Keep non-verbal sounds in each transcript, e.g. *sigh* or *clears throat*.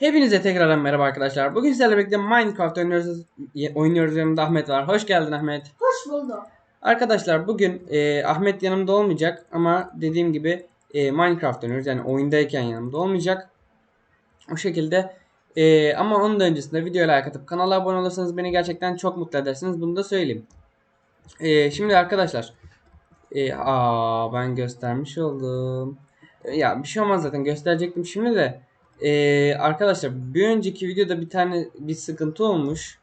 Hepinize tekrardan merhaba arkadaşlar. Bugün sizlerle birlikte Minecraft oynuyoruz. Oynuyoruz yanımda Ahmet var. Hoş geldin Ahmet. Hoş buldum. Arkadaşlar bugün e, Ahmet yanımda olmayacak ama dediğim gibi e, Minecraft oynuyoruz. Yani oyundayken yanımda olmayacak. O şekilde e, ama onun da öncesinde videoya like atıp kanala abone olursanız beni gerçekten çok mutlu edersiniz. Bunu da söyleyeyim. E, şimdi arkadaşlar e, aa ben göstermiş oldum. E, ya bir şey olmaz zaten gösterecektim şimdi de. E, arkadaşlar bir önceki videoda bir tane bir sıkıntı olmuş.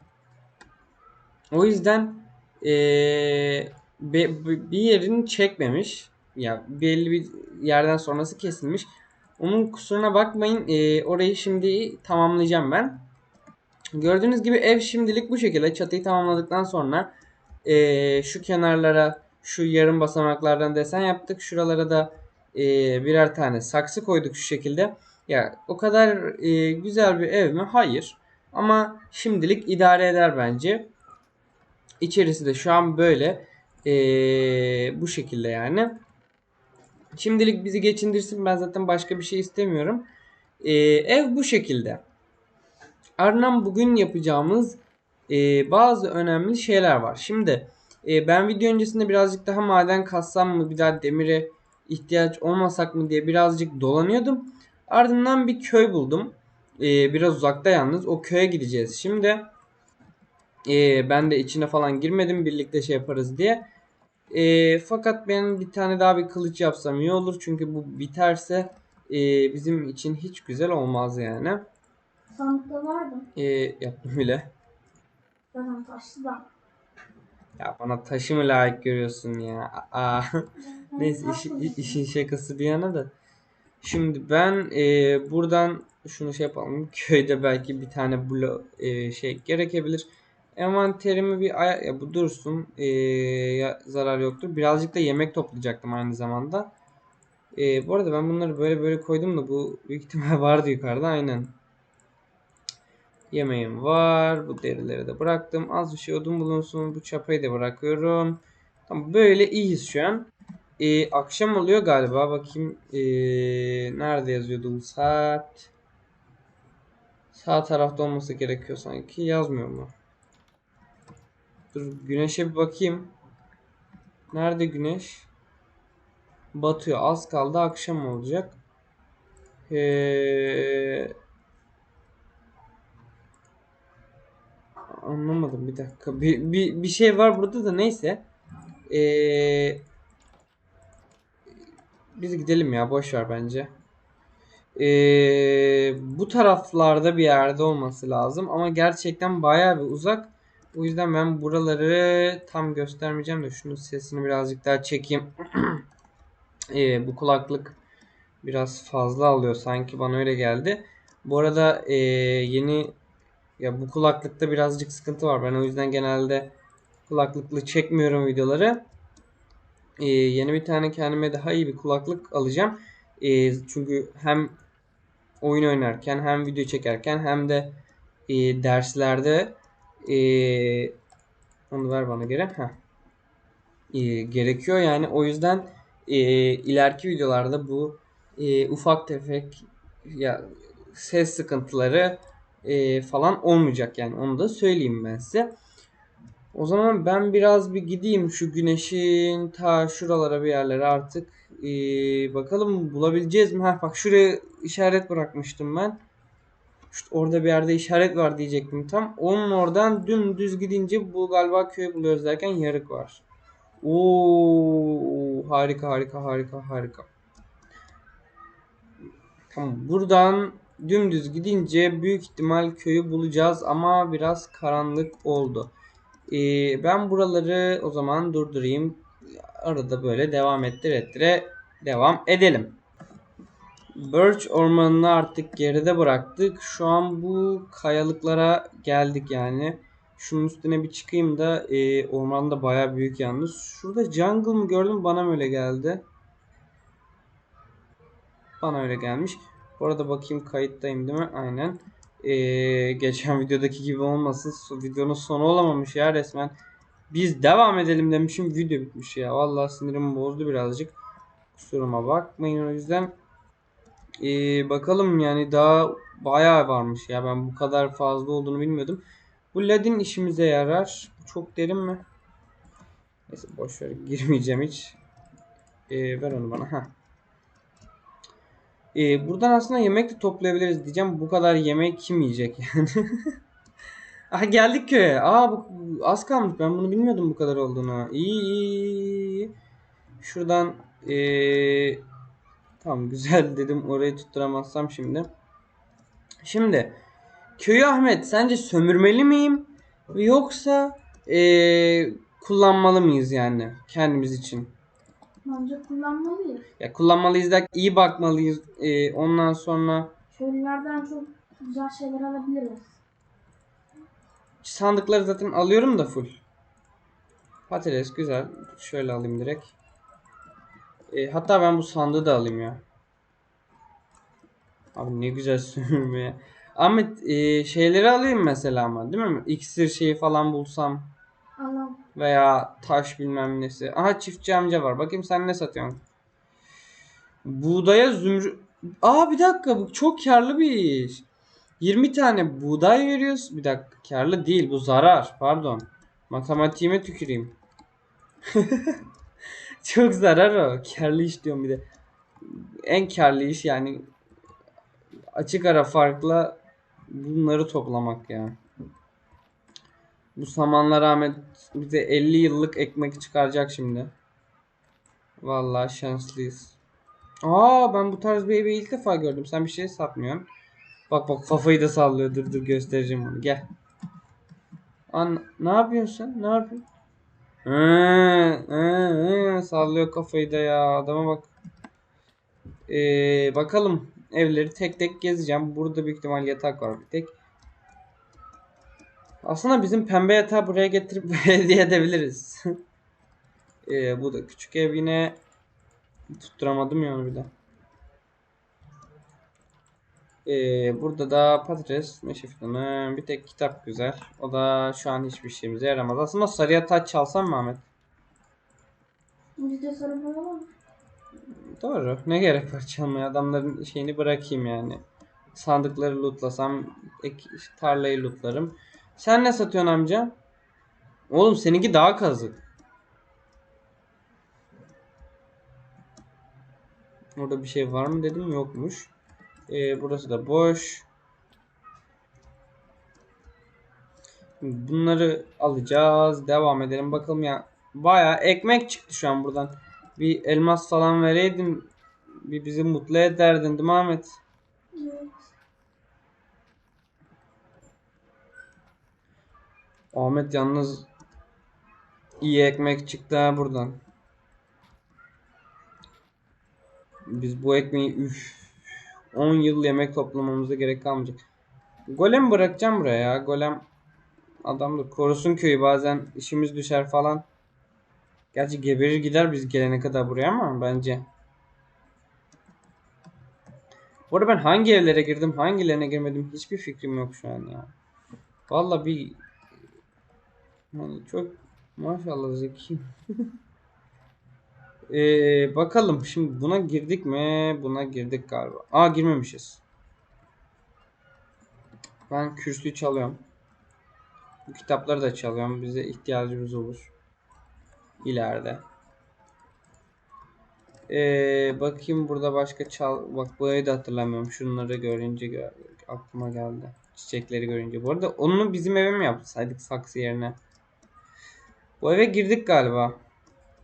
O yüzden e, be- be- bir yerini çekmemiş. Ya belli bir yerden sonrası kesilmiş. Onun kusuruna bakmayın. E, orayı şimdi tamamlayacağım ben. Gördüğünüz gibi ev şimdilik bu şekilde. Çatıyı tamamladıktan sonra e, şu kenarlara şu yarım basamaklardan desen yaptık. Şuralara da e, birer tane saksı koyduk şu şekilde. Ya o kadar e, güzel bir ev mi? Hayır. Ama şimdilik idare eder bence. İçerisi de şu an böyle. E, bu şekilde yani. Şimdilik bizi geçindirsin. Ben zaten başka bir şey istemiyorum. E, ev bu şekilde. Ardından bugün yapacağımız e, bazı önemli şeyler var. Şimdi e, ben video öncesinde birazcık daha maden kassam mı bir daha demire ihtiyaç olmasak mı diye birazcık dolanıyordum. Ardından bir köy buldum. E, biraz uzakta yalnız. O köye gideceğiz. Şimdi e, ben de içine falan girmedim birlikte şey yaparız diye. E, fakat ben bir tane daha bir kılıç yapsam iyi olur. Çünkü bu biterse e, bizim için hiç güzel olmaz yani. Sandıkta vardı. E, yaptım bile. Zaten taşlı da. Ya bana taşı mı layık görüyorsun ya? Aa. Neyse işi- işin şakası bir yana da. Şimdi ben e, buradan şunu şey yapalım. *laughs* Köyde belki bir tane blo e, şey gerekebilir. Envanterimi bir aya ya bu dursun. E, ya, zarar yoktur. Birazcık da yemek toplayacaktım aynı zamanda. E, bu arada ben bunları böyle böyle koydum da bu büyük *laughs* ihtimal vardı yukarıda aynen. Yemeğim var. Bu derileri de bıraktım. Az bir şey odun bulunsun. Bu çapayı da bırakıyorum. Tamam böyle iyiyiz şu an. Ee, akşam oluyor galiba. Bakayım ee, nerede yazıyordu bu saat? Sağ tarafta olması gerekiyor sanki. Yazmıyor mu? Dur güneşe bir bakayım. Nerede güneş? Batıyor. Az kaldı akşam olacak. Ee, anlamadım bir dakika. Bir, bir, bir şey var burada da neyse. Ee, biz gidelim ya boş ver bence. Ee, bu taraflarda bir yerde olması lazım ama gerçekten bayağı bir uzak. O yüzden ben buraları tam göstermeyeceğim de şunun sesini birazcık daha çekeyim. *clears throat* Ee, bu kulaklık biraz fazla alıyor sanki bana öyle geldi. Bu arada ee, yeni ya bu kulaklıkta birazcık sıkıntı var. Ben o yüzden genelde kulaklıklı çekmiyorum videoları. Ee, yeni bir tane kendime daha iyi bir kulaklık alacağım. Ee, çünkü hem oyun oynarken hem video çekerken hem de e, derslerde e, onu ver bana geri. Heh. E, gerekiyor yani o yüzden e, ileriki videolarda bu e, ufak tefek ya ses sıkıntıları e, falan olmayacak yani onu da söyleyeyim ben size. O zaman ben biraz bir gideyim şu güneşin ta şuralara bir yerlere artık ee, bakalım bulabileceğiz mi? Ha bak şuraya işaret bırakmıştım ben. İşte orada bir yerde işaret var diyecektim tam. Onun oradan dümdüz gidince bu galiba köyü buluyoruz derken yarık var. Oo harika harika harika harika. Tamam buradan dümdüz gidince büyük ihtimal köyü bulacağız ama biraz karanlık oldu. Ee, ben buraları o zaman durdurayım. Arada böyle devam ettire ettire devam edelim. Birch ormanını artık geride bıraktık. Şu an bu kayalıklara geldik yani. Şunun üstüne bir çıkayım da e, ormanda baya büyük yalnız. Şurada jungle mı gördüm bana mı öyle geldi? Bana öyle gelmiş. Bu arada bakayım kayıttayım değil mi? Aynen. Ee, geçen videodaki gibi olmasın. Videonun sonu olamamış ya resmen. Biz devam edelim demişim. Video bitmiş ya. Vallahi sinirimi bozdu birazcık. Kusuruma bakmayın o yüzden. Ee, bakalım yani daha bayağı varmış ya. Ben bu kadar fazla olduğunu bilmiyordum. Bu ledin işimize yarar. Çok derin mi? Neyse boş ver girmeyeceğim hiç. Ee, ver onu bana. Heh. Ee, buradan aslında yemek de toplayabiliriz diyeceğim. Bu kadar yemek kim yiyecek yani? *laughs* Aha geldik köye. Aa bu az kalmış. Ben bunu bilmiyordum bu kadar olduğunu. İyi iyi. iyi. Şuradan ee, tamam güzel *laughs* dedim. Orayı tutturamazsam şimdi. Şimdi köyü Ahmet sence sömürmeli miyim yoksa ee, kullanmalı mıyız yani kendimiz için? Bence kullanmalıyız. Ya kullanmalıyız da iyi bakmalıyız. Ee, ondan sonra Köylülerden çok güzel şeyler alabiliriz. sandıkları zaten alıyorum da full. Patates güzel. Şöyle alayım direkt. Ee, hatta ben bu sandığı da alayım ya. Abi ne güzel *laughs* sömürme ya. Ahmet e, şeyleri alayım mesela ama değil mi? İksir şeyi falan bulsam Allah'ım. veya taş bilmem nesi. Aha çiftçi amca var. Bakayım sen ne satıyorsun? Buğdaya zümrüt... Aa bir dakika bu çok karlı bir iş. 20 tane buğday veriyoruz. Bir dakika karlı değil bu zarar. Pardon. Matematiğime tüküreyim. *laughs* çok zarar o. Karlı iş diyorum bir de. En karlı iş yani açık ara farkla bunları toplamak ya. Bu samanla rağmen bize 50 yıllık ekmek çıkaracak şimdi. Vallahi şanslıyız. Aa ben bu tarz bir evi ilk defa gördüm. Sen bir şey satmıyorsun. Bak bak kafayı da sallıyor. Dur dur göstereceğim onu. Gel. An ne yapıyorsun sen? Ne yapıyorsun? Hı, hı, hı. Sallıyor kafayı da ya. Adama bak. Ee, bakalım. Evleri tek tek gezeceğim. Burada büyük ihtimal yatak var bir tek. Aslında bizim pembe yatağı buraya getirip *laughs* hediye edebiliriz. *laughs* ee, bu da küçük ev yine tutturamadım ya onu bir de. Ee, burada da patates, meşe fidanı, bir tek kitap güzel. O da şu an hiçbir şeyimize yaramaz. Aslında sarıya taç çalsam mı Ahmet? Bizde sorun olur. Doğru. Ne gerek var çalmaya? Adamların şeyini bırakayım yani. Sandıkları lootlasam, ek, tarlayı lootlarım. Sen ne satıyorsun amca? Oğlum seninki daha kazık. Orada bir şey var mı dedim yokmuş. Ee, burası da boş. Bunları alacağız. Devam edelim. Bakalım ya. Baya ekmek çıktı şu an buradan. Bir elmas falan vereydin. Bir bizi mutlu ederdin değil mi Ahmet? Evet. Ahmet yalnız iyi ekmek çıktı ha buradan. Biz bu ekmeği üf 10 yıl yemek toplamamıza gerek kalmayacak. Golem bırakacağım buraya ya. Golem adamdır. Korusun köyü bazen işimiz düşer falan. Gerçi geberir gider biz gelene kadar buraya ama bence. Bu arada ben hangi evlere girdim hangilerine girmedim hiçbir fikrim yok şu an ya. Vallahi bir yani çok maşallah zeki. *laughs* Ee, bakalım şimdi buna girdik mi? Buna girdik galiba. Aa girmemişiz. Ben kürsüyü çalıyorum. Bu kitapları da çalıyorum. Bize ihtiyacımız olur. İleride. Ee, bakayım burada başka çal... Bak burayı da hatırlamıyorum. Şunları görünce gö- aklıma geldi. Çiçekleri görünce. Bu arada onu bizim eve mi yapsaydık saksı yerine? Bu eve girdik galiba.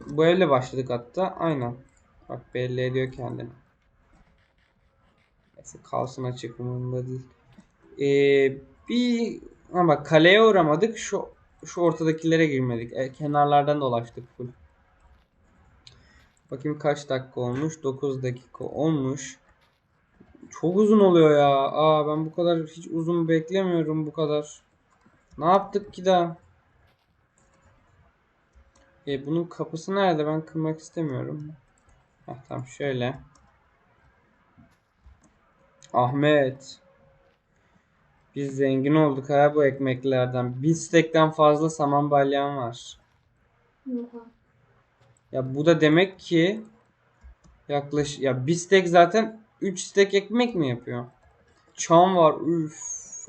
Bu evle başladık hatta. Aynen. Bak belli ediyor kendini. Neyse kalsın açık umurumda değil. Ee, bir ha bak kaleye uğramadık. Şu şu ortadakilere girmedik. E, kenarlardan dolaştık full. Bakayım kaç dakika olmuş? 9 dakika olmuş. Çok uzun oluyor ya. Aa ben bu kadar hiç uzun beklemiyorum bu kadar. Ne yaptık ki daha? E, bunun kapısı nerede? Ben kırmak istemiyorum. Heh, tamam şöyle. Ahmet. Biz zengin olduk ha bu ekmeklerden. Bir stekten fazla saman balyan var. Abi. Ya bu da demek ki yaklaş ya bir stek zaten 3 stek ekmek mi yapıyor? çam var. Üf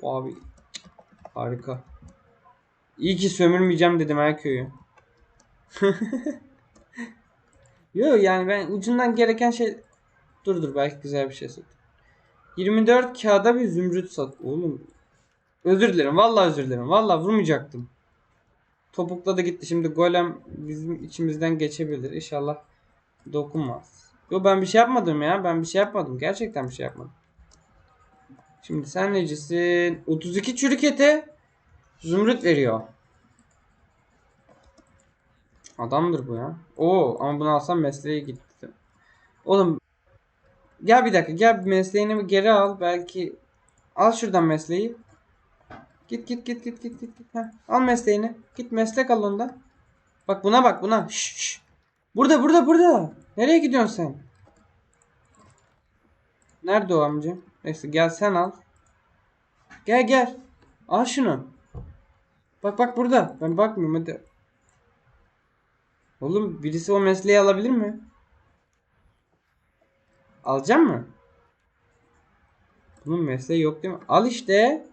abi. Harika. İyi ki sömürmeyeceğim dedim her köyü. *laughs* Yok yani ben ucundan gereken şey dur dur belki güzel bir şey sat. 24 kağıda bir zümrüt sat. Oğlum özür dilerim. Vallahi özür dilerim. Vallahi vurmayacaktım. Topukla da gitti. Şimdi golem bizim içimizden geçebilir. İnşallah dokunmaz. Yo ben bir şey yapmadım ya. Ben bir şey yapmadım. Gerçekten bir şey yapmadım. Şimdi sen necisin? 32 çürük ete zümrüt veriyor. Adamdır bu ya. Oo ama bunu alsam mesleğe gitti. Oğlum gel bir dakika gel mesleğini geri al. Belki al şuradan mesleği. Git git git git git. git. Heh, al mesleğini. Git meslek al ondan. Bak buna bak buna. Şş, şş. Burada burada burada. Nereye gidiyorsun sen? Nerede o amca? Neyse gel sen al. Gel gel. Al şunu. Bak bak burada. Ben bakmıyorum hadi. Oğlum birisi o mesleği alabilir mi? Alacak mı? Bunun mesleği yok değil mi? Al işte.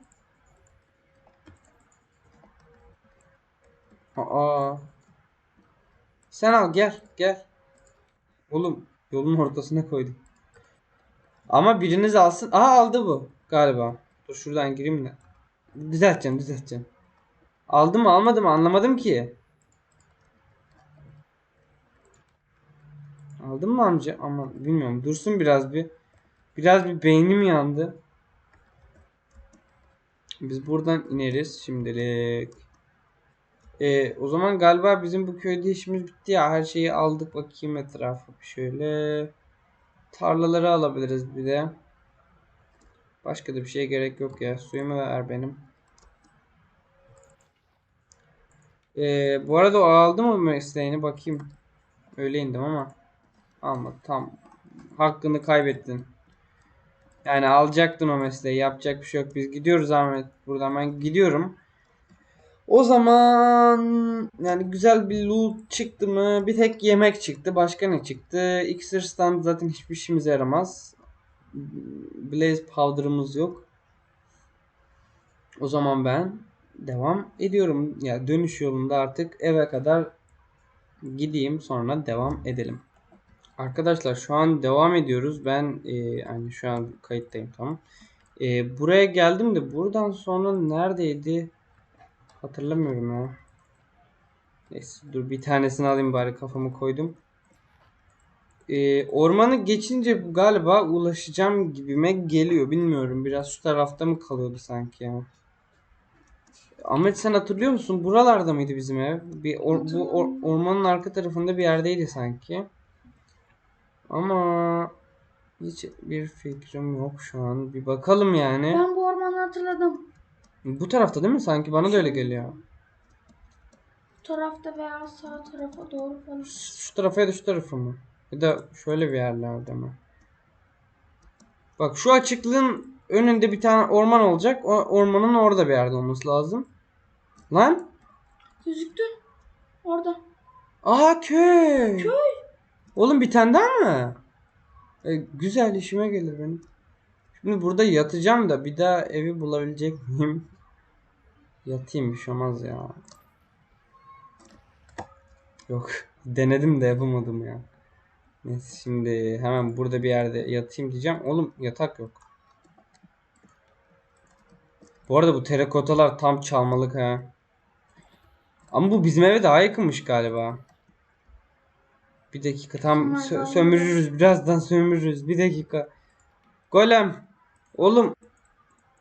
Aa. Sen al gel gel. Oğlum yolun ortasına koydum. Ama biriniz alsın. Aa aldı bu galiba. Dur şuradan gireyim de. Düzelteceğim düzelteceğim. Aldı mı almadı mı anlamadım ki. Aldın mı amca? Ama bilmiyorum. Dursun biraz bir. Biraz bir beynim yandı. Biz buradan ineriz şimdilik. Ee, o zaman galiba bizim bu köyde işimiz bitti ya. Her şeyi aldık bakayım etrafa şöyle. Tarlaları alabiliriz bir de. Başka da bir şeye gerek yok ya. Suyumu ver benim. Ee, bu arada o aldı mı mesleğini bakayım. Öyle ama. Almadı tam. Hakkını kaybettin. Yani alacaktın o mesleği. Yapacak bir şey yok. Biz gidiyoruz Ahmet. Buradan ben gidiyorum. O zaman yani güzel bir loot çıktı mı? Bir tek yemek çıktı. Başka ne çıktı? Iksir stand zaten hiçbir işimize yaramaz. Blaze powder'ımız yok. O zaman ben devam ediyorum. Ya yani dönüş yolunda artık eve kadar gideyim sonra devam edelim. Arkadaşlar şu an devam ediyoruz. Ben e, yani şu an kayıttayım tamam. E, buraya geldim de buradan sonra neredeydi? Hatırlamıyorum ya. Neyse dur bir tanesini alayım bari kafamı koydum. E, ormanı geçince galiba ulaşacağım gibime geliyor. Bilmiyorum biraz şu tarafta mı kalıyordu sanki ya. Ahmet sen hatırlıyor musun? Buralarda mıydı bizim ev? Bir or- bu or- ormanın arka tarafında bir yerdeydi sanki. Ama hiç bir fikrim yok şu an. Bir bakalım yani. Ben bu ormanı hatırladım. Bu tarafta değil mi? Sanki bana da öyle geliyor. Bu tarafta veya sağ tarafa doğru falan. Şu tarafa ya da şu tarafa mı? Ya da şöyle bir yerlerde mi? Bak şu açıklığın önünde bir tane orman olacak. O ormanın orada bir yerde olması lazım. Lan? Gözüktü. Orada. Aa köy. Köy. Oğlum bir tane daha mı? E, güzel işime gelir benim. Şimdi burada yatacağım da bir daha evi bulabilecek miyim? *laughs* Yatayım bir şey olmaz ya. Yok. *laughs* Denedim de yapamadım ya. Neyse şimdi hemen burada bir yerde yatayım diyeceğim. Oğlum yatak yok. Bu arada bu terakotalar tam çalmalık ha. Ama bu bizim eve daha yakınmış galiba. Bir dakika tam sö- sömürürüz. Birazdan sömürürüz. Bir dakika. Golem. Oğlum.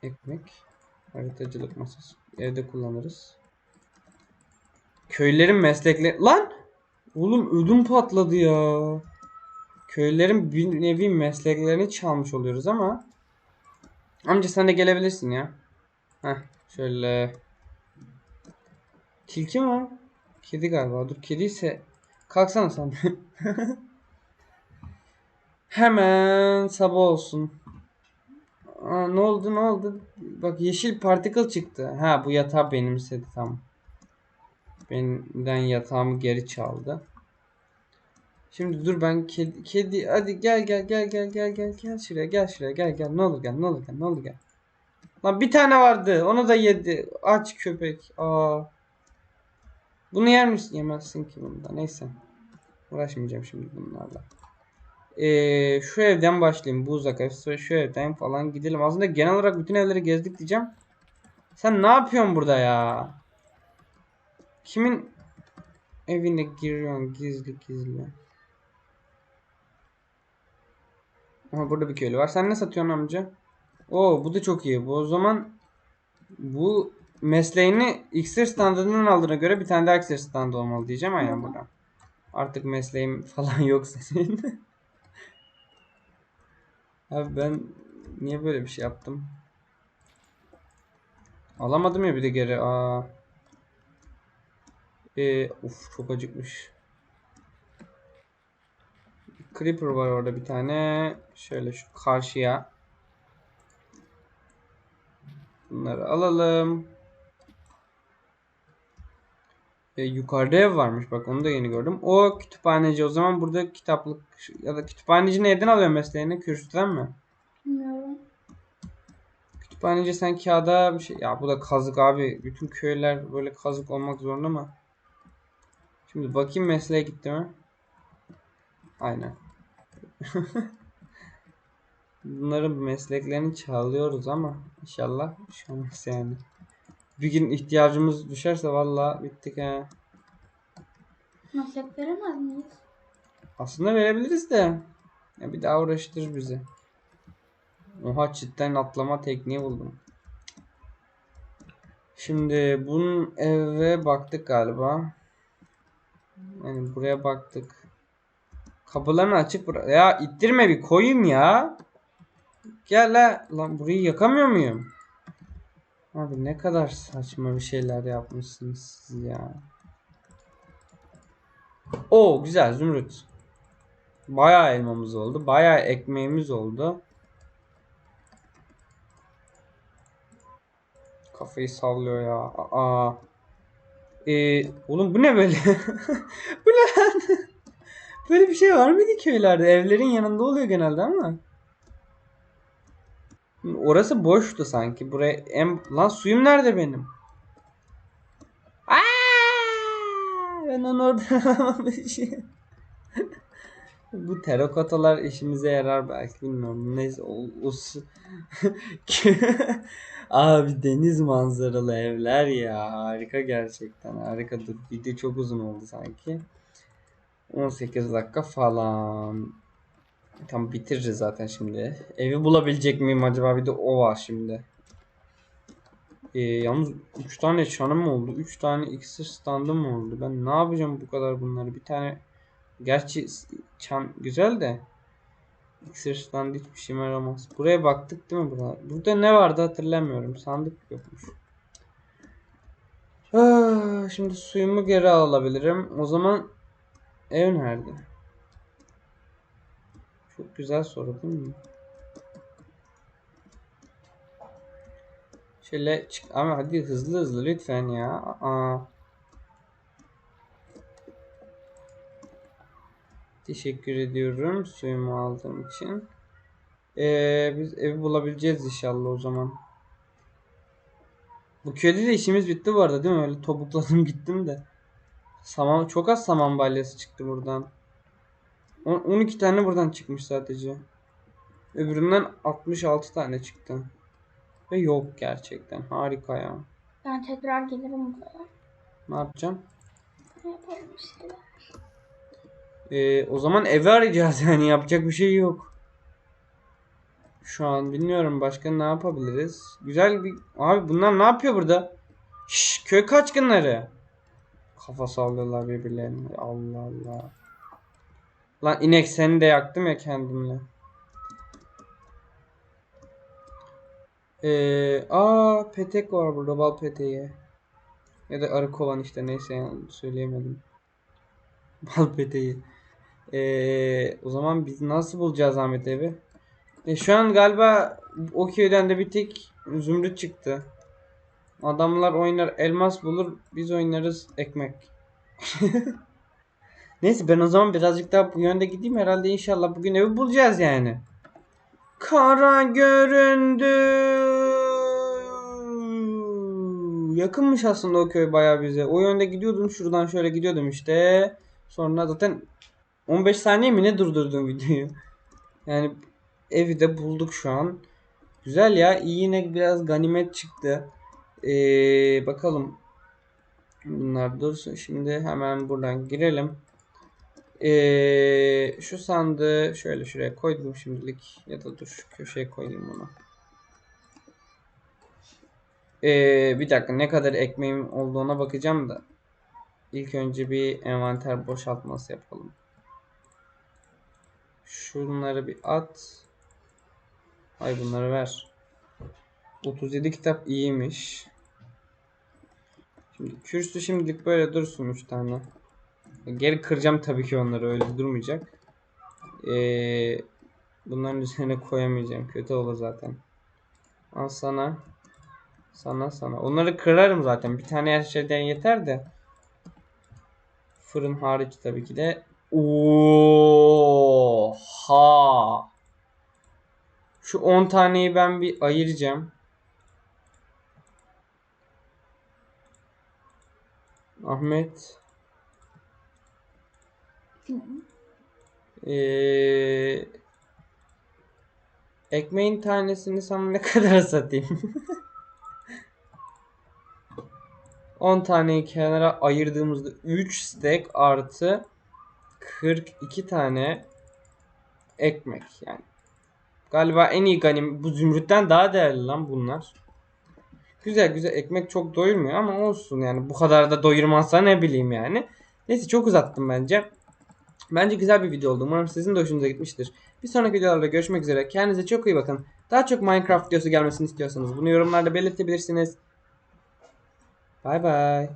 Ekmek. Haritacılık masası. Evde kullanırız. Köylerin meslekleri... Lan! Oğlum ödüm patladı ya. Köylerin bir nevi mesleklerini çalmış oluyoruz ama. Amca sen de gelebilirsin ya. Heh şöyle. Tilki mi? Kedi galiba. Dur kediyse kalksana sen. Hemen sabah olsun. Aa, ne oldu ne oldu? Bak yeşil particle çıktı. Ha bu yatağı benimsedi tamam. Benden yatağımı geri çaldı. Şimdi dur ben kedi, kedi hadi gel gel gel gel gel gel gel şuraya gel şuraya gel gel ne olur gel ne olur gel ne olur gel. Lan bir tane vardı onu da yedi. Aç köpek. Aa. Bunu yer misin? Yemezsin ki bunu da. Neyse. Uğraşmayacağım şimdi bunlarla. Ee, şu evden başlayayım. Bu uzak ev. Sonra şu evden falan gidelim. Aslında genel olarak bütün evleri gezdik diyeceğim. Sen ne yapıyorsun burada ya? Kimin evine giriyorsun gizli gizli? Aha burada bir köylü var. Sen ne satıyorsun amca? Oo bu da çok iyi. Bu o zaman bu mesleğini iksir standından aldığına göre bir tane daha iksir standı olmalı diyeceğim aynen burada. Artık mesleğim *laughs* falan yok senin. Abi ben niye böyle bir şey yaptım? Alamadım ya bir de geri. Aa. Ee, uf çok acıkmış. Creeper var orada bir tane. Şöyle şu karşıya. Bunları alalım. Ee, yukarıda ev varmış bak onu da yeni gördüm. O kütüphaneci o zaman burada kitaplık ya da kütüphaneci nereden alıyor mesleğini? Kürsüden mi? Bilmiyorum. Kütüphaneci sen kağıda bir şey... Ya bu da kazık abi. Bütün köyler böyle kazık olmak zorunda mı? Şimdi bakayım mesleğe gitti mi? Aynen. *laughs* Bunların mesleklerini çalıyoruz ama inşallah bir şey olmaz yani. Bir gün ihtiyacımız düşerse valla bittik ha. Meslek veremez miyiz? Aslında verebiliriz de. Ya bir daha uğraştırır bizi. Oha cidden atlama tekniği buldum. Şimdi bunun eve baktık galiba. Yani buraya baktık. Kapılarını açık bırak. Ya ittirme bir koyayım ya. Gel la. Lan burayı yakamıyor muyum? Abi ne kadar saçma bir şeyler yapmışsınız siz ya. O güzel zümrüt. Bayağı elmamız oldu. Bayağı ekmeğimiz oldu. Kafayı sallıyor ya. Aa. Ee, oğlum bu ne böyle? *laughs* bu ne? *laughs* Böyle bir şey var mıydı köylerde? Evlerin yanında oluyor genelde ama. Orası boştu sanki. Buraya en... Lan suyum nerede benim? Ben onu orada *laughs* şey. Bu terakotalar işimize yarar belki bilmiyorum. Neyse o, o *laughs* Abi deniz manzaralı evler ya harika gerçekten harika video çok uzun oldu sanki 18 dakika falan tam bitiririz zaten şimdi evi bulabilecek miyim acaba bir de o var şimdi ee, yalnız 3 tane çanım oldu 3 tane iksir standım oldu ben ne yapacağım bu kadar bunları bir tane gerçi çan güzel de İksir stand hiçbir şeyime yaramaz. Buraya baktık değil mi burada? Burada ne vardı hatırlamıyorum. Sandık yokmuş. Ah, şimdi suyumu geri alabilirim. O zaman ev nerede? Çok güzel soru değil mi? Şöyle çık ama hadi hızlı hızlı lütfen ya. Aa. Teşekkür ediyorum suyumu aldığım için. Ee, biz evi bulabileceğiz inşallah o zaman. Bu köyde de işimiz bitti bu arada değil mi? Öyle topukladım gittim de. Saman, çok az saman balyası çıktı buradan. On- 12 tane buradan çıkmış sadece. Öbüründen 66 tane çıktı. Ve yok gerçekten. Harika ya. Ben tekrar gelirim buraya. Ne yapacağım? Yaparım şeyler. Ee, o zaman evi arayacağız *laughs* yani yapacak bir şey yok. Şu an bilmiyorum başka ne yapabiliriz. Güzel bir abi bunlar ne yapıyor burada? Şş, köy kaçkınları. Kafa sallıyorlar birbirlerine. Allah Allah. Lan inek seni de yaktım ya kendimle. Ee, aa petek var burada bal peteği. Ya da arı kovan işte neyse yani söyleyemedim. *laughs* Bal peteği. Ee, o zaman biz nasıl bulacağız Ahmet evi? E, şu an galiba o köyden de bir tek zümrüt çıktı. Adamlar oynar elmas bulur, biz oynarız ekmek. *laughs* Neyse ben o zaman birazcık daha bu yönde gideyim. Herhalde inşallah bugün evi bulacağız yani. Kara göründü. Yakınmış aslında o köy bayağı bize. O yönde gidiyordum. Şuradan şöyle gidiyordum işte. Sonra zaten 15 saniye mi ne durdurdum *laughs* videoyu. Yani evi de bulduk şu an. Güzel ya. iyi yine biraz ganimet çıktı. Ee, bakalım. Bunlar dursun. Şimdi hemen buradan girelim. Ee, şu sandığı şöyle şuraya koydum şimdilik. Ya da dur şu köşeye koyayım bunu. Ee, bir dakika ne kadar ekmeğim olduğuna bakacağım da. İlk önce bir envanter boşaltması yapalım. Şunları bir at. Ay bunları ver. 37 kitap iyiymiş. Şimdi kürsü şimdilik böyle dursun 3 tane. Geri kıracağım tabii ki onları öyle durmayacak. Ee, bunların üzerine koyamayacağım. Kötü olur zaten. Al sana. Sana sana. Onları kırarım zaten. Bir tane her şeyden yeter de. Fırın hariç tabii ki de. Oha. Şu 10 taneyi ben bir ayıracağım. Ahmet. Ee, ekmeğin tanesini sana ne *laughs* kadar satayım? *laughs* 10 taneyi kenara ayırdığımızda 3 stack artı 42 tane ekmek yani. Galiba en iyi ganim bu zümrütten daha değerli lan bunlar. Güzel güzel ekmek çok doyurmuyor ama olsun yani bu kadar da doyurmazsa ne bileyim yani. Neyse çok uzattım bence. Bence güzel bir video oldu. Umarım sizin de hoşunuza gitmiştir. Bir sonraki videolarda görüşmek üzere. Kendinize çok iyi bakın. Daha çok Minecraft videosu gelmesini istiyorsanız bunu yorumlarda belirtebilirsiniz. Bay bay.